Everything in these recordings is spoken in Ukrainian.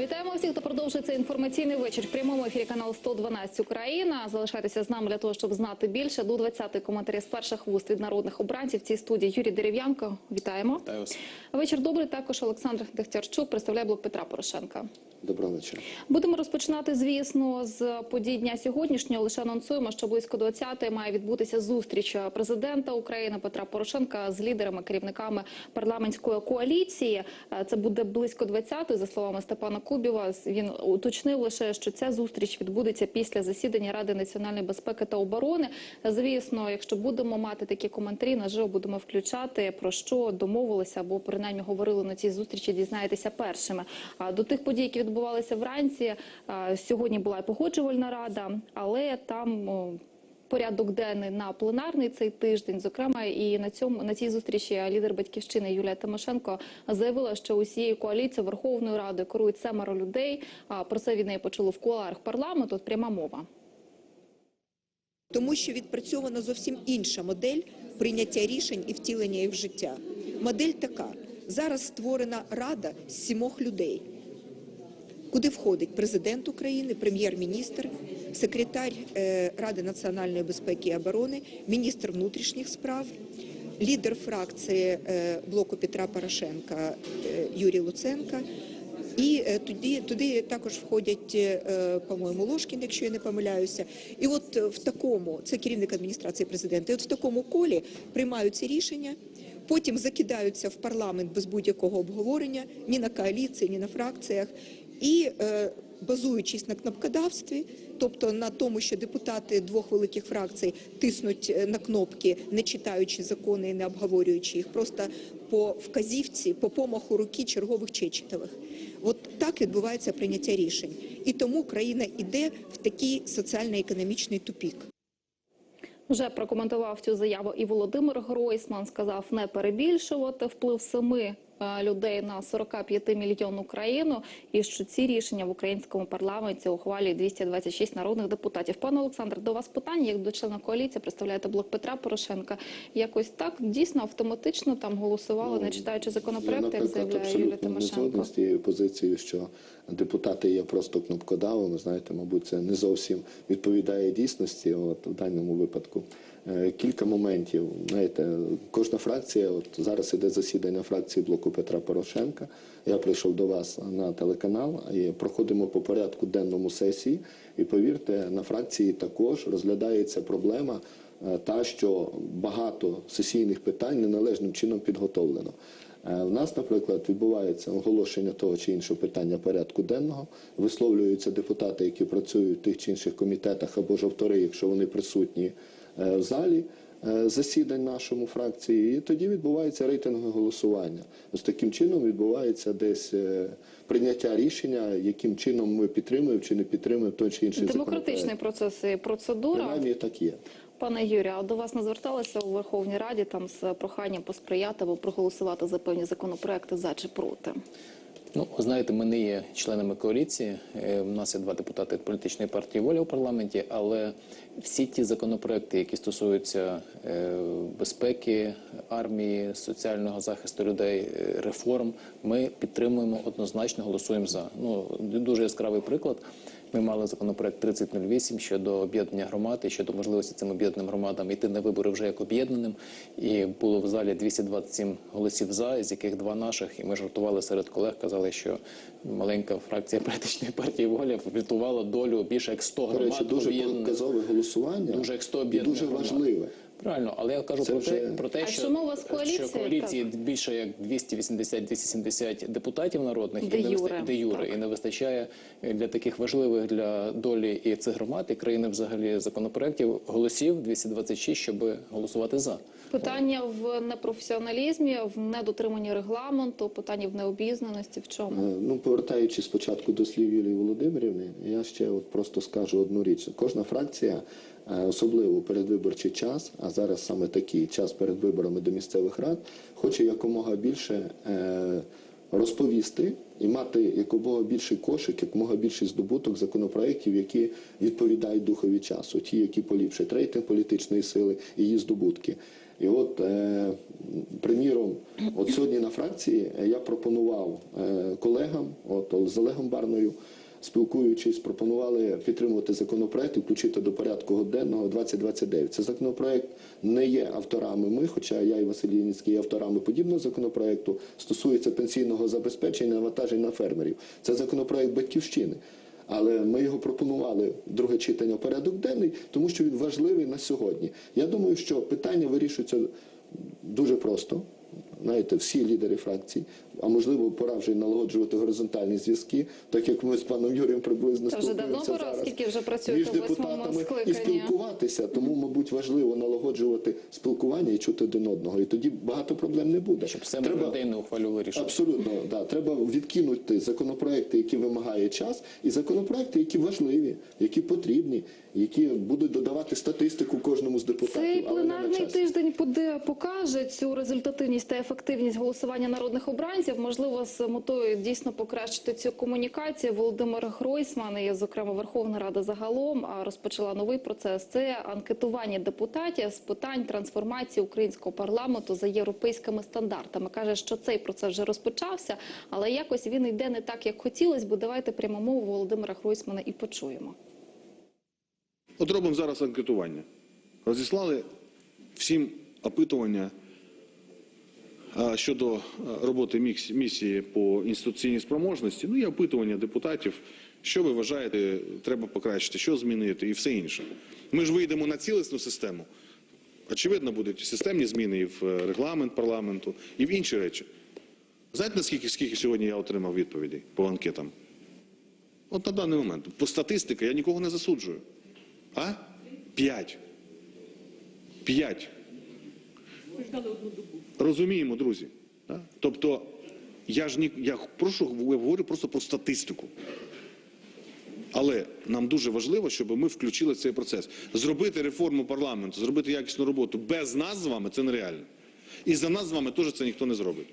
Вітаємо всіх, хто продовжує цей інформаційний вечір. В прямому ефірі канал 112 Україна. Залишайтеся з нами для того, щоб знати більше. До 20-ї коментарі з перших вуст від народних обранців. В цій студії Юрій Дерев'янко. Вітаємо. Вітаю вас. Вечір добрий. Також Олександр Дегтярчук представляє блок Петра Порошенка. Доброго вечора. Будемо розпочинати, звісно, з подій дня сьогоднішнього. Лише анонсуємо, що близько 20-ї має відбутися зустріч президента України Петра Порошенка з лідерами, керівниками парламентської коаліції. Це буде близько 20-ї, за словами Степана Кубіва. Він уточнив лише, що ця зустріч відбудеться після засідання Ради національної безпеки та оборони. Звісно, якщо будемо мати такі коментарі, наживо будемо включати про що домовилися або принаймні говорили на цій зустрічі. Дізнаєтеся першими. А до тих подій, які відбувалися вранці, сьогодні була і погоджувальна рада, але там. Порядок денний на пленарний цей тиждень, зокрема, і на цьому на цій зустрічі лідер батьківщини Юлія Тимошенко заявила, що усією коаліцією Верховною Радою керують семеро людей. А про це від неї почули в кулуарах парламенту. От пряма мова. Тому що відпрацьована зовсім інша модель прийняття рішень і втілення їх в життя. Модель така: зараз створена рада з сімох людей, куди входить президент України, прем'єр-міністр, секретар е, Ради національної безпеки і оборони, міністр внутрішніх справ, лідер фракції е, блоку Петра Порошенка е, Юрій Луценка. І туди, туди також входять, по-моєму, Ложкін, якщо я не помиляюся. І от в такому, це керівник адміністрації президента, і от в такому колі приймаються рішення, потім закидаються в парламент без будь-якого обговорення, ні на коаліції, ні на фракціях. І е, базуючись на кнопкодавстві, тобто на тому, що депутати двох великих фракцій тиснуть е, на кнопки, не читаючи закони і не обговорюючи їх, просто по вказівці, по помаху руки чергових чечетових. От так відбувається прийняття рішень, і тому країна йде в такий соціально-економічний тупік. Вже прокоментував цю заяву і Володимир Гройсман. Сказав не перебільшувати вплив семи людей на 45 мільйонну країну, і що ці рішення в українському парламенті ухвалює 226 народних депутатів. Пане Олександр, до вас питання, як до члена коаліції, представляєте блок Петра Порошенка. Якось так дійсно автоматично там голосували, не читаючи законопроекти, як заявляє Юлія не Тимошенко. з тією позицією, що депутати є просто кнопкодавами. Знаєте, мабуть, це не зовсім відповідає дійсності. От в даному випадку Е, кілька моментів. Знаєте, кожна фракція, от зараз іде засідання фракції блоку Петра Порошенка. Я прийшов до вас на телеканал і проходимо по порядку денному сесії. І повірте, на фракції також розглядається проблема. е, Та що багато сесійних питань неналежним чином підготовлено. Е, У нас, наприклад, відбувається оголошення того чи іншого питання порядку денного, висловлюються депутати, які працюють в тих чи інших комітетах або ж автори, якщо вони присутні е, в залі е, засідань нашому фракції, і тоді відбувається рейтингове голосування. Ось таким чином відбувається десь е, прийняття рішення, яким чином ми підтримуємо чи не підтримуємо той чи інший Демократичний процес і процедура. Принаймні так є. Пане Юрію, а до вас не зверталися у Верховній Раді там з проханням посприяти або проголосувати за певні законопроекти за чи проти? Ну, знаєте, ми не є членами коаліції. Е, У нас є два депутати політичної партії воля у парламенті, але всі ті законопроекти, які стосуються е, безпеки, армії, соціального захисту людей, е, реформ, ми підтримуємо однозначно, голосуємо за. Ну дуже яскравий приклад. Ми мали законопроект 3008 щодо об'єднання громад і щодо можливості цим об'єднаним громадам йти на вибори вже як об'єднаним. І було в залі 227 голосів за, з яких два наших. І ми жартували серед колег, казали, що маленька фракція політичної партії воля врятувала долю більше як 100 До речі, громад дуже показове голосування Дуже як 100 і об'єднаних дуже важливе. Правильно, але я кажу Це про, вже- те, про те, А що, чому у вас що коаліція? коаліції більше як 280-270 депутатів народних Де і, не юре, де юре, так. і не вистачає для таких важливих для долі і цих громад і країни взагалі законопроєктів голосів 226, щоб голосувати за. Питання в непрофесіоналізмі, в недотриманні регламенту, питання в необізнаності. В чому? Е, Ну, повертаючись спочатку до слів Юлії Володимирівни, я ще от просто скажу одну річ. Кожна фракція, особливо у передвиборчий час, а зараз саме такий час перед виборами до місцевих рад, хоче якомога більше е, розповісти і мати якомога більший кошик, якомога більший здобуток законопроєктів, які відповідають духові часу, ті, які поліпшать рейтинг політичної сили її здобутки. І от, е, приміром, от сьогодні на фракції я пропонував е, колегам, от з Олегом Барною, спілкуючись, пропонували підтримувати законопроект і включити до порядку денного 2029. Це законопроект не є авторами ми, хоча я і Василь Яніцький є авторами подібного законопроекту, стосується пенсійного забезпечення навантажень на фермерів. Це законопроект батьківщини. Але ми його пропонували друге читання порядок денний, тому що він важливий на сьогодні. Я думаю, що питання вирішується дуже просто. Знаєте, всі лідери фракцій, а можливо, пора вже налагоджувати горизонтальні зв'язки, так як ми з паном Юрієм приблизно Та спілкуємося зараз вже працюєте між депутатами і спілкуватися. Тому, мабуть, важливо налагоджувати спілкування і чути один одного. І тоді багато проблем не буде. Щоб все людей не ухвалювали рішення. Абсолютно, да. Треба відкинути законопроекти, які вимагає час, і законопроекти, які важливі, які потрібні, які будуть додавати статистику кожному з депутатів. Цей пленарний тиждень покаже цю результативність та ефективність голосування народних обранців. Можливо, з метою дійсно покращити цю комунікацію. Володимир Гройсман і, зокрема, Верховна Рада загалом розпочала новий процес. Це анкетування депутатів з питань трансформації українського парламенту за європейськими стандартами. каже, що цей процес вже розпочався, але якось він йде не так, як хотілось. Бо давайте прямо мову Володимира Гройсмана і почуємо. От робимо зараз анкетування. Розіслали всім опитування щодо роботи місії по інституційній спроможності. Ну і опитування депутатів, що ви вважаєте, треба покращити, що змінити і все інше. Ми ж вийдемо на цілісну систему. Очевидно, будуть системні зміни і в е, регламент парламенту, і в інші речі. Знаєте, наскільки скільки сьогодні я отримав відповідей по анкетам? От на даний момент. По статистиці я нікого не засуджую. А? П'ять. П'ять. Розуміємо, друзі. Тобто, я ж ні, я прошу, говорю просто про статистику. Але нам дуже важливо, щоб ми включили цей процес. Зробити реформу парламенту, зробити якісну роботу без нас з вами це нереально. І за нас з вами теж це ніхто не зробить.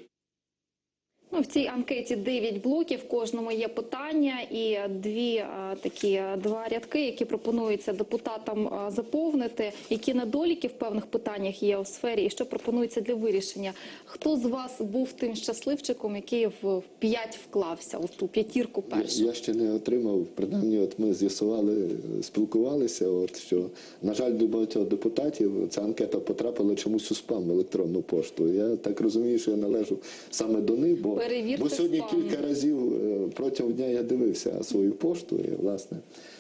Ну, в цій анкеті 9 блоків, в кожному є питання і дві такі два рядки, які пропонується депутатам заповнити. Які недоліки в певних питаннях є у сфері, і що пропонується для вирішення. Хто з вас був тим щасливчиком, який в 5 вклався, в ту п'ятірку першу? я ще не отримав, принаймні, от ми з'ясували, е, спілкувалися. От що на жаль, до багатьох депутатів ця анкета потрапила чомусь у спам електронну пошту. Я так розумію, що я належу саме до них, бо, Перевірте бо сьогодні спам. кілька разів е, протягом дня я дивився свою пошту. І власне,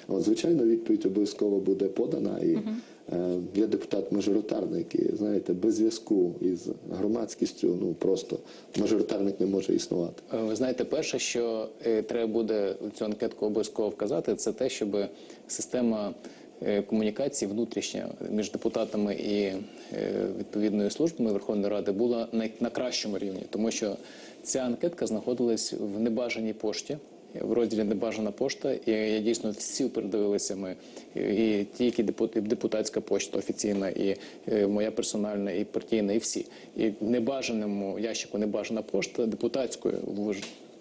от звичайно, відповідь обов'язково буде подана. І е, я депутат-мажоритарник, і знаєте, без зв'язку із громадськістю, ну просто мажоритарник не може існувати. Е, Ви знаєте, перше, що треба буде цю анкетку обов'язково вказати, це те, щоб система комунікації внутрішня між депутатами і е, відповідною службами Верховної Ради була на, кращому рівні, тому що ця анкетка знаходилась в небажаній пошті. В розділі небажана пошта, і я дійсно всі передивилися ми і ті, які депут- депутатська почта офіційна, і е, моя персональна, і партійна, і всі. І в небажаному ящику небажана пошта депутатською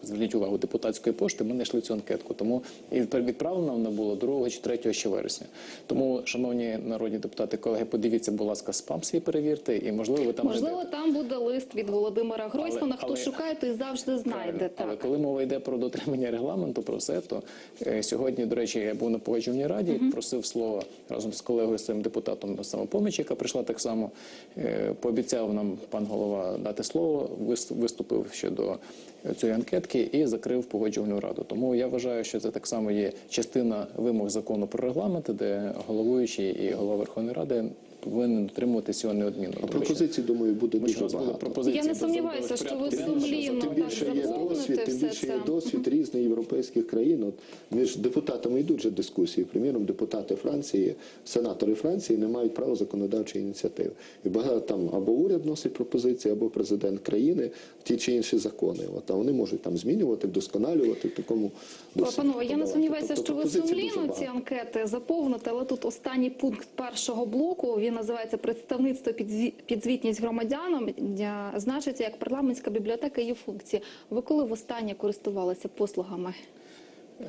Зверніть увагу, депутатської пошти ми знайшли цю анкетку. Тому і відправлена вона була 2 чи 3 ще вересня. Тому, шановні народні депутати, колеги, подивіться, будь ласка, спам свій перевірте, і можливо ви там Можливо, знайдете. там буде лист від Володимира Гройсмана. Хто але- шукає, той завжди знайде. Правильно. Але коли мова йде про дотримання регламенту, про все, то е, сьогодні, до речі, я був на погоджувальній раді, просив слова разом з колегою своїм депутатом самопомічі, яка прийшла так само. Е, пообіцяв нам пан голова дати слово, вис- виступив щодо цієї анкетки і закрив погоджувальну раду. Тому я вважаю, що це так само є частина вимог закону про регламенти, де головуючий і голова Верховної Ради повинен дотримуватися цього неодмінно. А Тому пропозицій, думаю, буде ми дуже багато. пропозиції Я не сумніваюся, що ви сумлінно Тим так більше є заповните досвід, тим більше є досвід різних європейських країн. От між депутатами йдуть же дискусії. Приміром, депутати Франції, сенатори Франції не мають права законодавчої ініціативи. І багато там або уряд вносить пропозиції, або президент країни ті чи інші закони. От а вони можуть там змінювати, вдосконалювати в такому досить Панове, я не сумніваюся, Тобто що ви сумлінно ці анкети заповните, але тут останній пункт першого блоку, він називається «Представництво підзві- підзвітність громадянам», значиться як парламентська бібліотека її функції. Ви коли востаннє користувалися послугами?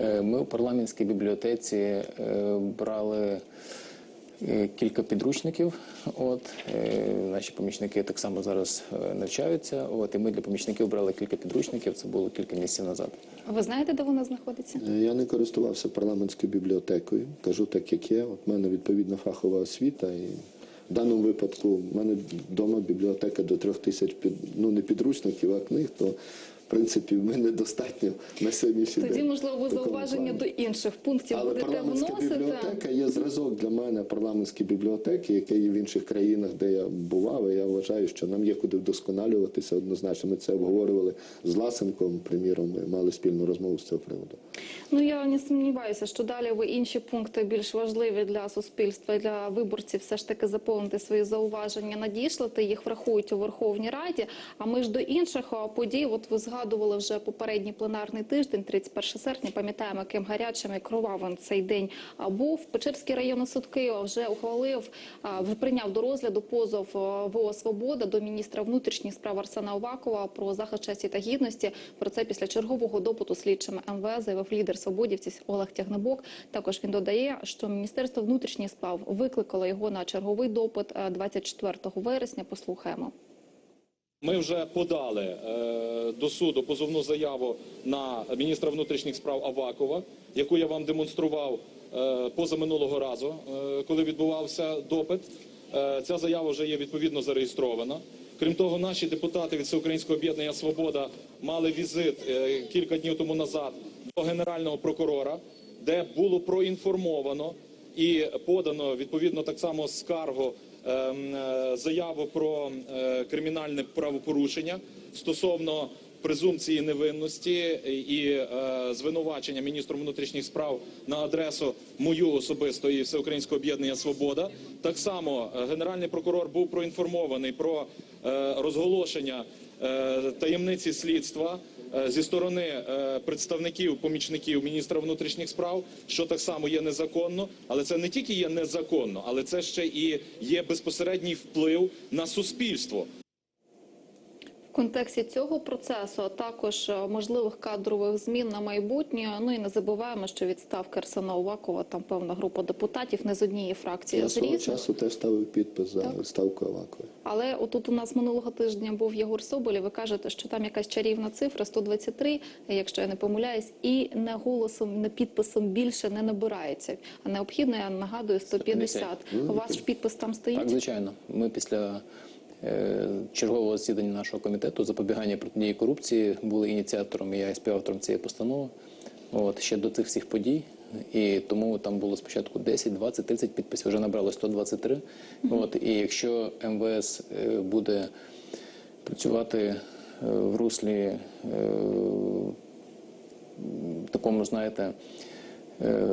Е, Ми у парламентській бібліотеці е, брали е, кілька підручників. От е, наші помічники так само зараз е, навчаються. От і ми для помічників брали кілька підручників. Це було кілька місяців назад. Ви знаєте, де вона знаходиться? Е, Я не користувався парламентською бібліотекою. Кажу так, як є. От в мене відповідна фахова освіта. І в даному випадку в мене вдома бібліотека до трьох тисяч під, ну не підручників, а книг, то в принципі в мене достатньо на сьогоднішній Тоді, день. можливо, ви зауваження плані. до інших пунктів Але будете парламентська вносити. бібліотека є зразок для мене парламентські бібліотеки, яке є в інших країнах, де я бував. І я вважаю, що нам є куди вдосконалюватися. Однозначно, ми це обговорювали з Ласенком. Приміром, ми мали спільну розмову з цього приводу. Ну я не сумніваюся, що далі ви інші пункти більш важливі для суспільства і для виборців все ж таки заповнити свої зауваження, надішлати їх врахують у Верховній Раді. А ми ж до інших подій. От ви згадували вже попередній пленарний тиждень, 31 серпня. Пам'ятаємо, яким гарячим і кровавим цей день був. Печерський районний суд Києва вже ухвалив, прийняв до розгляду позов ВО Свобода до міністра внутрішніх справ Арсена Овакова про захист честі та гідності. Про це після чергового допиту слідчими МВС заявив лідер свободівців Олег Тягнебок. Також він додає, що Міністерство внутрішніх справ викликало його на черговий допит е, 24 вересня. Послухаємо. Ми вже подали е, до суду позовну заяву на міністра внутрішніх справ Авакова, яку я вам демонстрував е, позаминулого разу, е, коли відбувався допит. Ця заява вже є відповідно зареєстрована. Крім того, наші депутати від Всеукраїнського об'єднання Свобода мали візит кілька днів тому назад до генерального прокурора, де було проінформовано і подано відповідно так само скаргу заяву про е, кримінальне правопорушення стосовно презумпції невинності і е, звинувачення міністром внутрішніх справ на адресу мою особисто і всеукраїнського об'єднання Свобода. Так само е, генеральний прокурор був проінформований про е, розголошення е, таємниці слідства е, зі сторони е, представників помічників міністра внутрішніх справ, що так само є незаконно, але це не тільки є незаконно, але це ще і є безпосередній вплив на суспільство. Контексті цього процесу, а також е, можливих кадрових змін на майбутнє. Ну і не забуваємо, що відставка Арсена Овакова там певна група депутатів не з однієї фракції, Я з свого різних. часу теж ставив підпис за Так. ставку Авакової. Але отут у нас минулого тижня був Єгор Соболєв. Ви кажете, що там якась чарівна цифра 123, якщо я не помиляюсь, і не голосом, не підписом більше не набирається. А необхідно, я нагадую, 150. У вас ж підпис там стоїть? Так, звичайно. Ми після чергового засідання нашого комітету запобігання протидії корупції були ініціатором, і я і співавтором цієї постанови. От ще до цих всіх подій. І тому там було спочатку 10, 20, 30 підписів, вже набрало 123. От, і якщо МВС е, буде працювати е, в руслі е, такому, знаєте, е,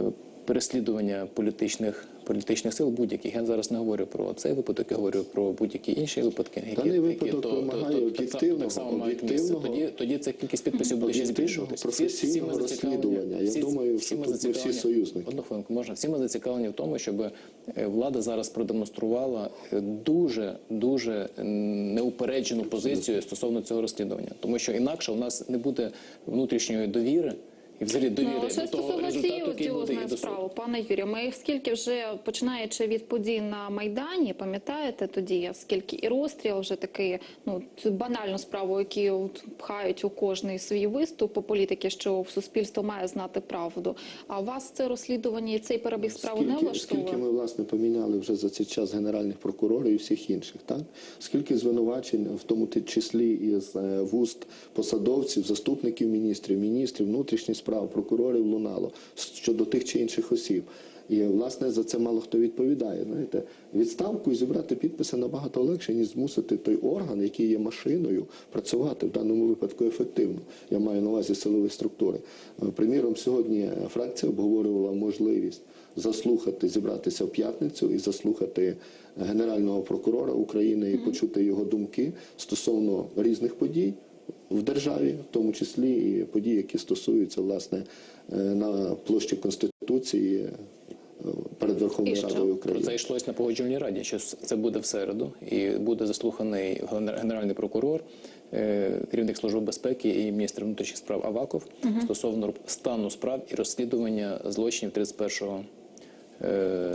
переслідування політичних політичних сил будь-яких. Я зараз не говорю про цей випадок, я говорю про будь-які інші випадки. Які, Даний випадок вимагає то- так само- об'єктивного- так само мають об'єктивного- Тоді, тоді ця кількість підписів буде ще збільшуватися. Всі- всі ми професійного розслідування. Я думаю, всі що ми тут ми всі союзники. Одну хвилинку, можна. Всі ми зацікавлені в тому, щоб е, влада зараз продемонструвала е, дуже дуже неупереджену позицію стосовно цього розслідування, тому що інакше у нас не буде внутрішньої довіри і взагалі довіри Ну, до того стосовно результату, цієї який буде і до справи, пане Юрію, ми скільки вже починаючи від подій на майдані, пам'ятаєте тоді, скільки і розстріл вже такий, ну цю банальну справу, які от пхають у кожний свій виступ по політики, що в суспільство має знати правду. А вас це розслідування і цей перебіг справи не влаштовує? скільки ми власне поміняли вже за цей час генеральних прокурорів і всіх інших, так скільки звинувачень, в тому ти- числі із е, вуст посадовців, заступників міністрів, міністрів внутрішніх справ, прокурорів лунало щодо тих чи інших осіб. І власне за це мало хто відповідає. Знаєте, відставку і зібрати підписи набагато легше, ніж змусити той орган, який є машиною, працювати в даному випадку ефективно. Я маю на увазі силові структури. Е, Приміром, сьогодні фракція обговорювала можливість заслухати, зібратися в п'ятницю і заслухати генерального прокурора України і почути його думки стосовно різних подій в державі, в тому числі і подій, які стосуються власне е, на площі Конституції е, перед Верховною І що? Радою Про це йшлось на погоджувальній раді. Що це буде в середу, і буде заслуханий генер- генеральний прокурор, е, керівник служби безпеки і міністр внутрішніх справ Аваков стосовно стану справ і розслідування злочинів 31 е, сер-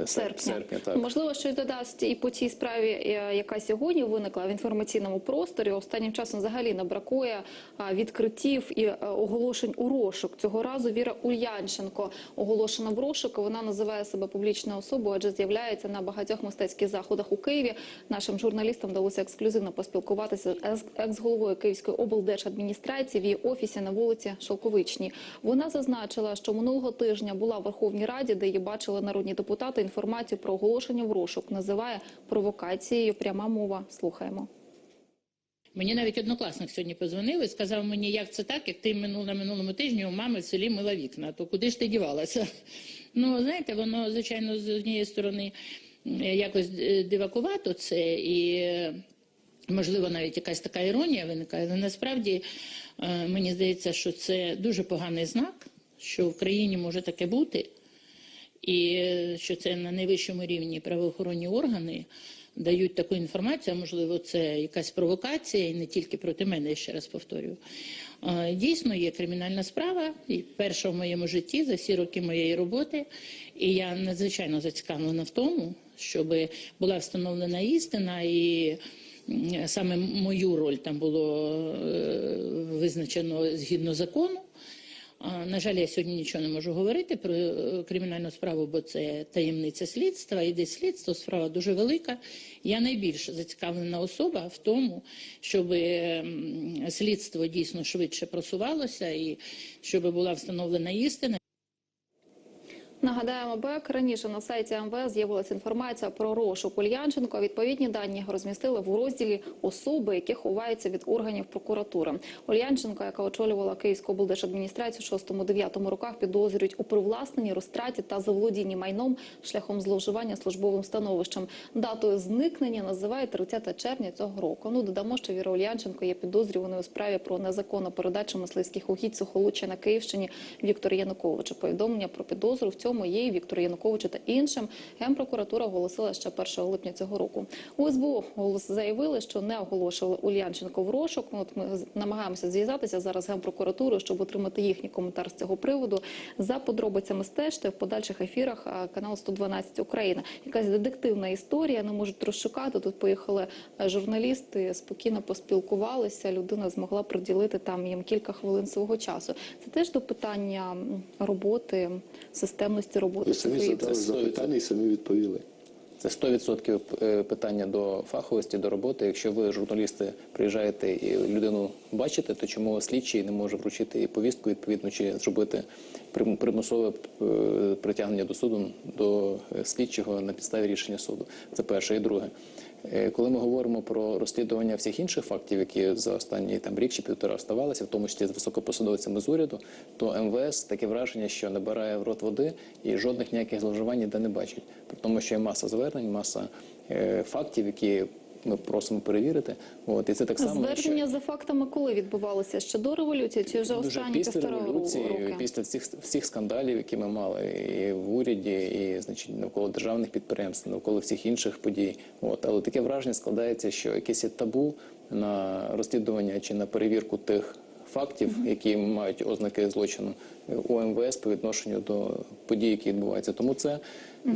серпня. серпня так. Можливо, що й додасть і по цій справі, е, яка сьогодні виникла в інформаційному просторі. Останнім часом взагалі не бракує а, відкриттів і е, оголошень у розшук. Цього разу Віра Ульянченко оголошена в розшук. Вона називає себе публічною особою, адже з'являється на багатьох мистецьких заходах у Києві. Нашим журналістам вдалося ексклюзивно поспілкуватися з екс- екс-головою Київської облдержадміністрації в її офісі на вулиці Шовковичній. Вона зазначила, що минулого тижня була в Верховній Раді, де її бачили народні депутати. Інформацію про оголошення в розшук називає провокацією. Пряма мова. Слухаємо. Мені навіть однокласник сьогодні позвонив і сказав мені, як це так, як ти минул, на минулому тижні у мами в селі мила вікна, то куди ж ти дівалася? Ну, знаєте, воно, звичайно, з однієї сторони якось е, дивакувато це і. е, Можливо, навіть якась така іронія виникає, але насправді е, мені здається, що це дуже поганий знак, що в країні може таке бути, і е, що це на найвищому рівні правоохоронні органи дають таку інформацію, а можливо, це якась провокація, і не тільки проти мене, я ще раз повторюю. Дійсно, є кримінальна справа, і перша в моєму житті за всі роки моєї роботи. І я надзвичайно зацікавлена в тому, щоб була встановлена істина і. Саме мою роль там було е, визначено згідно закону. На жаль, я сьогодні нічого не можу говорити про е, кримінальну справу, бо це таємниця слідства. Іде слідство, справа дуже велика. Я найбільш зацікавлена особа в тому, щоб слідство дійсно швидше просувалося і щоб була встановлена істина. Нагадаємо, БЕК раніше на сайті МВС з'явилася інформація про розшук Ульянченко. Відповідні дані розмістили в розділі особи, які ховаються від органів прокуратури. Ульянченко, яка очолювала Київську облдержадміністрацію в 6-9 роках, підозрюють у привласненні, розтраті та заволодінні майном шляхом зловживання службовим становищем. Датою зникнення називають 30 червня цього року. Ну додамо, що Віра Ульянченко є підозрюваною у справі про незаконну передачу мисливських угідь Сухолуччя на Київщині Віктору Януковичу. Повідомлення про підозру в цьому є і Віктору Януковичу та іншим. Генпрокуратура оголосила ще 1 липня цього року. У СБУ заявили, що не оголошували Ульянченко в розшук. Ну, От ми намагаємося зв'язатися зараз з генпрокуратурою, щоб отримати їхній коментар з цього приводу. За подробицями стежте в подальших ефірах а, канал 112 Україна. Якась детективна історія не можуть розшукати. Тут поїхали е, журналісти, спокійно поспілкувалися. Людина змогла приділити там їм кілька хвилин свого часу. Це теж до питання роботи, системності роботи. Ви самі задали запитання і самі відповіли. Це 100% е, питання до фаховості, до роботи. Якщо ви, журналісти, приїжджаєте і людину бачите, то чому слідчий не може вручити і повістку відповідно чи зробити примусове е, притягнення до суду до е, слідчого на підставі рішення суду? Це перше. І друге. Е, Коли ми говоримо про розслідування всіх інших фактів, які за останні там рік чи півтора ставалися, в тому числі з високопосадовцями з уряду, то МВС таке враження, що набирає в рот води і жодних ніяких зловживань ніде не бачить. При тому, що є маса звернень, маса е, фактів, які ми просимо перевірити. От і це так само Звернення що за фактами коли відбувалося? Ще до революції чи вже останні після півтора революції, роки? після всіх всіх скандалів, які ми мали і в уряді, і значить навколо державних підприємств, навколо всіх інших подій. От але таке враження складається, що якесь є табу на розслідування чи на перевірку тих. Фактів, які мають ознаки злочину у МВС по відношенню до подій, які відбуваються. Тому це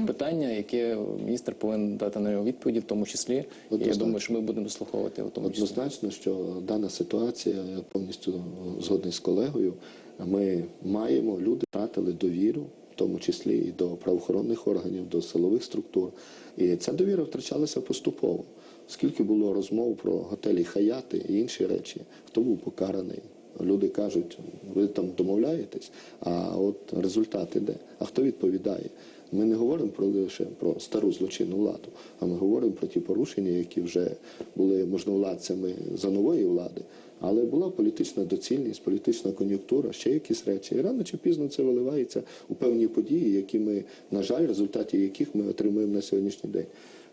питання, яке міністр повинен дати на нього відповіді, в тому числі. І я думаю, що ми будемо дослуховувати в тому числі. Однозначно, що дана ситуація, я повністю згодний з колегою. Ми маємо, люди втратили довіру, в тому числі і до правоохоронних органів, до силових структур. І ця довіра втрачалася поступово. Скільки було розмов про готелі Хаяти і інші речі, хто був покараний? Люди кажуть, ви там домовляєтесь, а от результат іде. А хто відповідає? Ми не говоримо про лише про стару злочинну владу, а ми говоримо про ті порушення, які вже були можновладцями за нової влади. Але була політична доцільність, політична кон'юнктура, ще якісь речі. І рано чи пізно це виливається у певні події, які ми, на жаль, в результаті яких ми отримуємо на сьогоднішній день.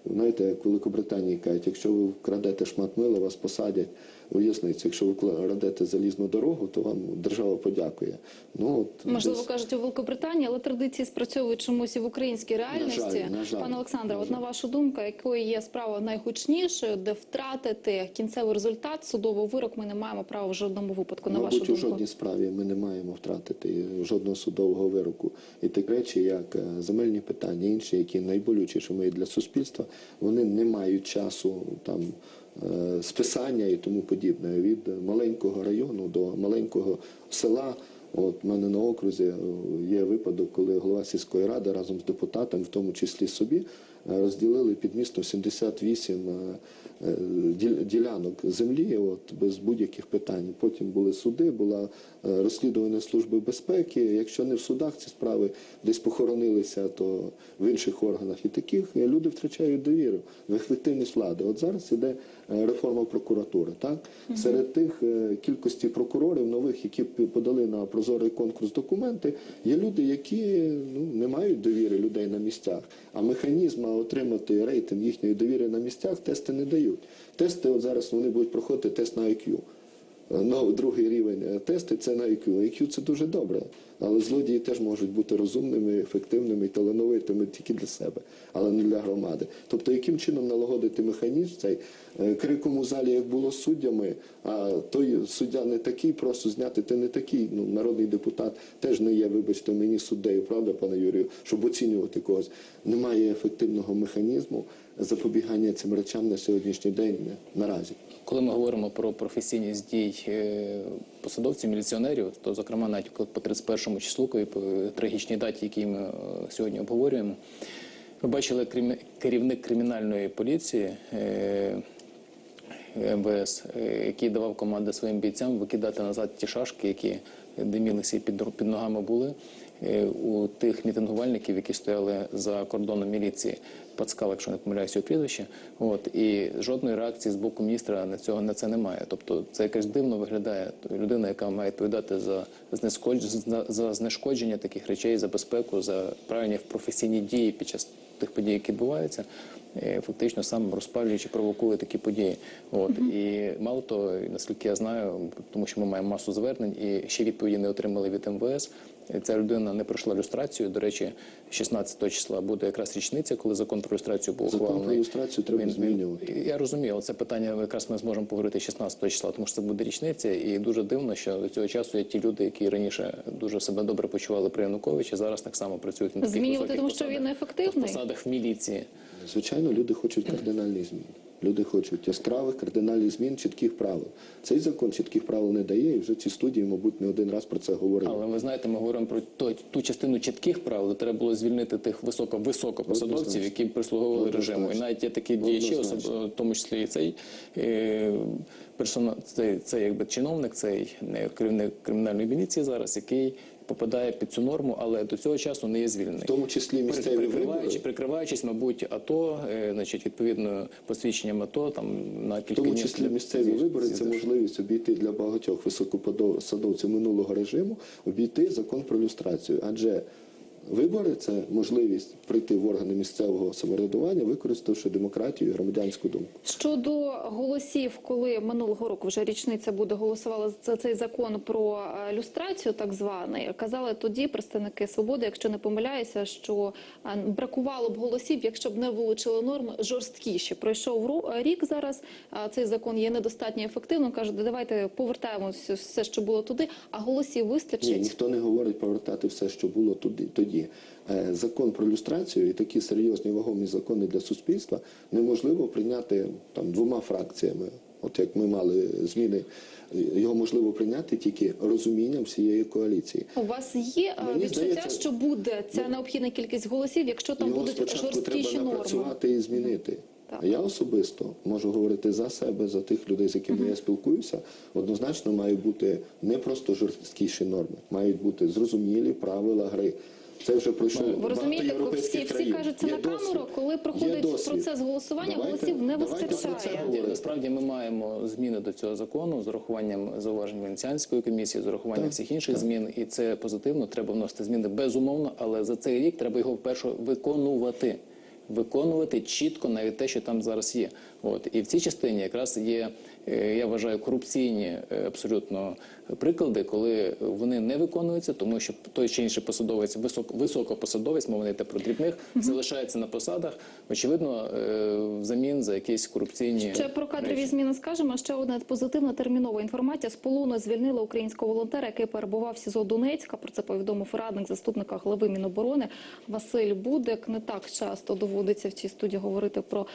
Знаєте, як Великобританії кажуть, якщо ви вкрадете шмат мила, вас посадять у. Якщо ви кладете залізну дорогу, то вам держава подякує. Ну от Можливо, десь- кажуть у Великобританії, але традиції спрацьовують чомусь і в українській реальності. жаль, на жаль. Пане Олександре, На от на вашу думку, якою є справа найгучнішою, де втратити кінцевий результат, судовий вирок ми не маємо права в жодному випадку. На вашу Мабуть, у жодній справі ми не маємо втратити жодного судового вироку. І такі речі, як е, земельні питання, інші, які найболючішими для суспільства, вони не мають часу там списання і тому подібне. Від маленького району до маленького села. От в мене на окрузі е, є випадок, коли голова сільської ради разом з депутатом, в тому числі собі, е, розділили під містом 78 е, е, діл- ділянок землі, от без будь-яких питань. Потім були суди, була е, розслідування служби безпеки. Якщо не в судах ці справи десь похоронилися, то в інших органах. І таких е, люди втрачають довіру в ефективність влади. От зараз іде е, реформа прокуратури. Так серед тих е, кількості прокурорів нових, які подали на прозорий конкурс документи, є люди, які ну не мають довіри людей на місцях. А механізм отримати рейтинг їхньої довіри на місцях тести не дають. Тести от зараз вони будуть проходити тест на IQ. Ну, другий рівень е, тести це на IQ. IQ це дуже добре. Але злодії теж можуть бути розумними, ефективними і талановитими тільки для себе, але не для громади. Тобто, яким чином налагодити механізм цей Е, криком у залі, як було з суддями, а той суддя не такий, просто зняти ти не такий. Ну, народний депутат теж не є, вибачте, мені суддею, правда, пане Юрію, щоб оцінювати когось. Немає ефективного механізму запобігання цим речам на сьогоднішній день наразі. Коли ми говоримо про професійність дій е, посадовців, міліціонерів, то зокрема навіть по 31 числу, коли по трагічній даті, які ми е, сьогодні обговорюємо, ви бачили керівник кримінальної поліції. е, МВС, е, який давав команди своїм бійцям викидати назад ті шашки, які димілися і під, ногами були е, у тих мітингувальників, які стояли за кордоном міліції. Пацкал, якщо не помиляюся його прізвище. От і жодної реакції з боку міністра на цього на це немає. Тобто це якось дивно виглядає людина, яка має відповідати за за- знешкодження таких речей, за безпеку, за правильні професійні дії під час тих подій, які відбуваються, фактично сам розпалюючи, провокує такі події. От і мало того, наскільки я знаю, тому що ми маємо масу звернень і ще відповіді не отримали від МВС. Ця людина не пройшла люстрацію. До речі, 16 числа буде якраз річниця, коли закон про люстрацію був Закон про люстрацію треба Він- змінювати. Я розумію, це питання якраз ми зможемо поговорити 16 числа, тому що це буде річниця, і дуже дивно, що до цього часу є ті люди, які раніше дуже себе добре почували при Януковичі, зараз так само працюють на таких Змінювати, тому що посадах, він неефективний? посадах в міліції. Звичайно, люди хочуть кардинальних змін. Люди хочуть яскравих кардинальних змін, чітких правил. Цей закон чітких правил не дає, і вже ці студії, мабуть, не один раз про це говорили. Але ви знаєте, ми говоримо про той- ту частину чітких правил, де треба було звільнити тих високо високопосадовців, які прислуговували режиму. І навіть є такі діячі, особ- в тому числі і цей е, персона, цей, цей якби чиновник, цей е, керівник кримінальної міліції зараз, який попадає під цю норму, але до цього часу не є звільнений. В тому числі місцеві прикриваючи, вибори. прикриваючись, мабуть, АТО, е, значить, відповідно посвідченням АТО там на В тому числі слід- місцеві вибори це можливість обійти для багатьох високопосадовців минулого режиму, обійти закон про люстрацію. Адже вибори це можливість прийти в органи місцевого самоврядування, використавши демократію і громадянську думку. Щодо голосів, коли минулого року вже річниця буде голосувала за цей закон про е, люстрацію, так званий, казали тоді представники свободи, якщо не помиляюся, що е, бракувало б голосів, якщо б не вилучили норми жорсткіші. Пройшов рік зараз. Цей закон є недостатньо ефективним. кажуть, давайте повертаємося все, що було туди, а голосів Ні, вистачить. ніхто не говорить повертати все, що було туди тоді. Е, Закон про люстрацію і такі серйозні вагомі закони для суспільства неможливо прийняти там двома фракціями. От як ми мали зміни, його можливо прийняти тільки розумінням всієї коаліції. У вас є е, Мені відчуття, здається, що буде ця необхідна кількість голосів, якщо там Його будуть жорсткіші треба норми? напрацювати і змінити. Так. Я особисто можу говорити за себе, за тих людей, з якими я спілкуюся. Однозначно мають бути не просто жорсткіші норми, мають бути зрозумілі правила гри. Це вже пройшло Ви розумієте, всі, всі кажуть це Є на досвід. камеру, коли проходить процес голосування, Давайте- голосів не вистачає. Насправді ми маємо зміни до цього закону з урахуванням зауважень Венеціанської комісії, з урахуванням Так, всіх інших змін, і це позитивно. Треба вносити зміни безумовно, але за цей рік треба його вперше виконувати. Виконувати чітко навіть те, що там зараз є. От і в цій частині якраз є, я вважаю, корупційні е, абсолютно приклади, коли вони не виконуються, тому що той чи інший посадовець, висок, високопосадовець, мова не йде про дрібних, залишається на посадах, очевидно, е, взамін за якісь корупційні Ще про кадрові речі. зміни скажемо. Ще одна позитивна термінова інформація. З полону звільнили українського волонтера, який перебував в СІЗО Донецька. Про це повідомив радник заступника глави Міноборони Василь Будик. Не так часто доводиться в цій студії говорити про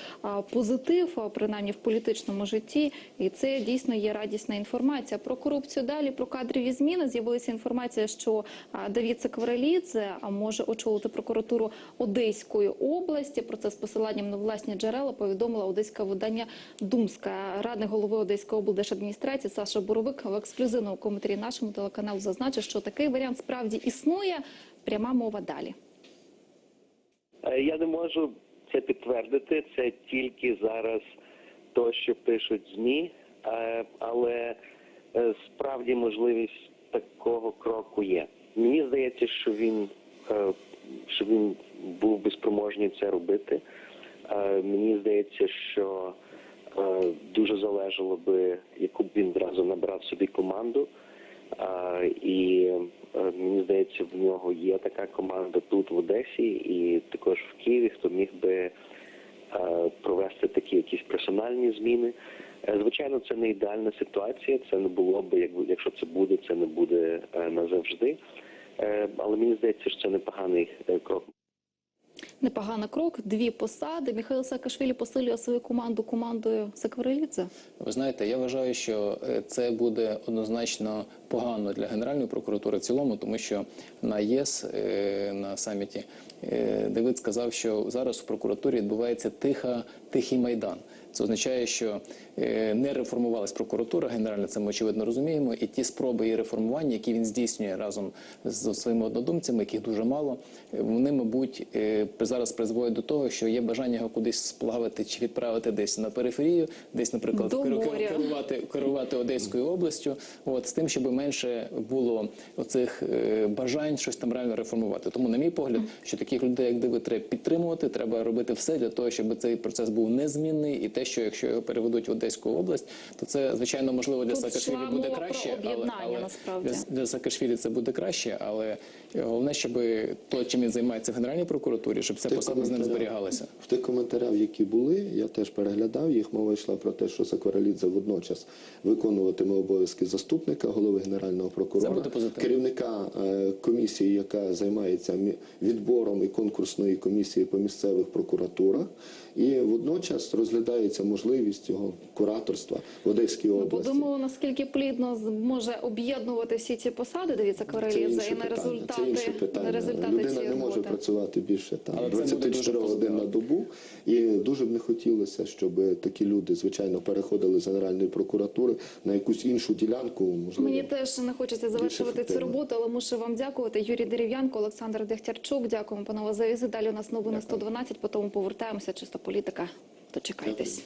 позитив, принаймні в політичному житті. І це дійсно є радісна інформація. Про корупцію далі, про кадрові зміни. З'явилася інформація, що Давід Секварелідзе а, може очолити прокуратуру Одеської області. Про це з посиланням на власні джерела повідомила одеське видання Думська. Радник голови Одеської облдержадміністрації Саша Боровик в ексклюзивному коментарі нашому телеканалу зазначив, що такий варіант справді існує. Пряма мова далі. Е, Я не можу це підтвердити. Це тільки зараз то, що пишуть змі, Е, але е, справді можливість такого кроку є. Мені здається, що він е, що він був би спроможний це робити. Мені здається, що дуже залежало би, яку б він зразу набрав собі команду. І мені здається, в нього є така команда тут в Одесі і також в Києві, хто міг би провести такі якісь персональні зміни. Е, Звичайно, це не ідеальна ситуація. Це не було б, якщо це буде, це не буде е, назавжди. Е, Але мені здається, що це непоганий е, крок. Непоганий крок, дві посади. Михайло Саакашвілі посилює свою команду командою Секварелідзе. Ви знаєте, я вважаю, що е, це буде однозначно погано для Генеральної прокуратури в цілому, тому що на ЄС е, на саміті Девид Давид сказав, що зараз в прокуратурі відбувається тиха, тихий майдан. Це означає, що е, не реформувалась прокуратура генеральна, це ми очевидно розуміємо, і ті спроби її реформування, які він здійснює разом з своїми однодумцями, яких дуже мало, вони, мабуть, е, зараз призводять до того, що є бажання його кудись сплавити чи відправити десь на периферію, десь, наприклад, керувати, керувати Одеською областю, от з тим, щоб менше було оцих е, бажань щось там реально реформувати. Тому, на мій погляд, що таких людей, як Диви, треба підтримувати, треба робити все для того, щоб цей процес був незмінний, і те, що якщо його переведуть в Одеську область, то це звичайно можливо для Саакашвілі буде краще, але, але насправді. для, Саакашвілі це буде краще, але головне, щоб то, чим він займається в Генеральній прокуратурі, щоб ця посада з ним зберігалася. В тих коментарях, які були, я теж переглядав їх. Мова йшла про те, що Сакваралідзе водночас виконуватиме обов'язки заступника голови генерального прокурора, керівника е, комісії, яка займається відбором і конкурсної комісії по місцевих прокуратурах. І водночас розглядається можливість його кураторства в Одеській Ми області. подумали, наскільки плідно зможе об'єднувати всі ці посади Давід Це і на результати, Це інше на питання. результати Людина цієї не може роботи. працювати більше там Але це буде 24 годин на добу. І дуже б не хотілося, щоб такі люди, звичайно, переходили з Генеральної прокуратури на якусь іншу ділянку. Можливо, Мені теж не хочеться завершувати цю роботу, але мушу вам дякувати. Юрій Дерев'янко, Олександр Дегтярчук. Дякуємо, панове, за візит. Далі у нас новини 112, потім повертаємося. Чисто політика. Дочекайтесь.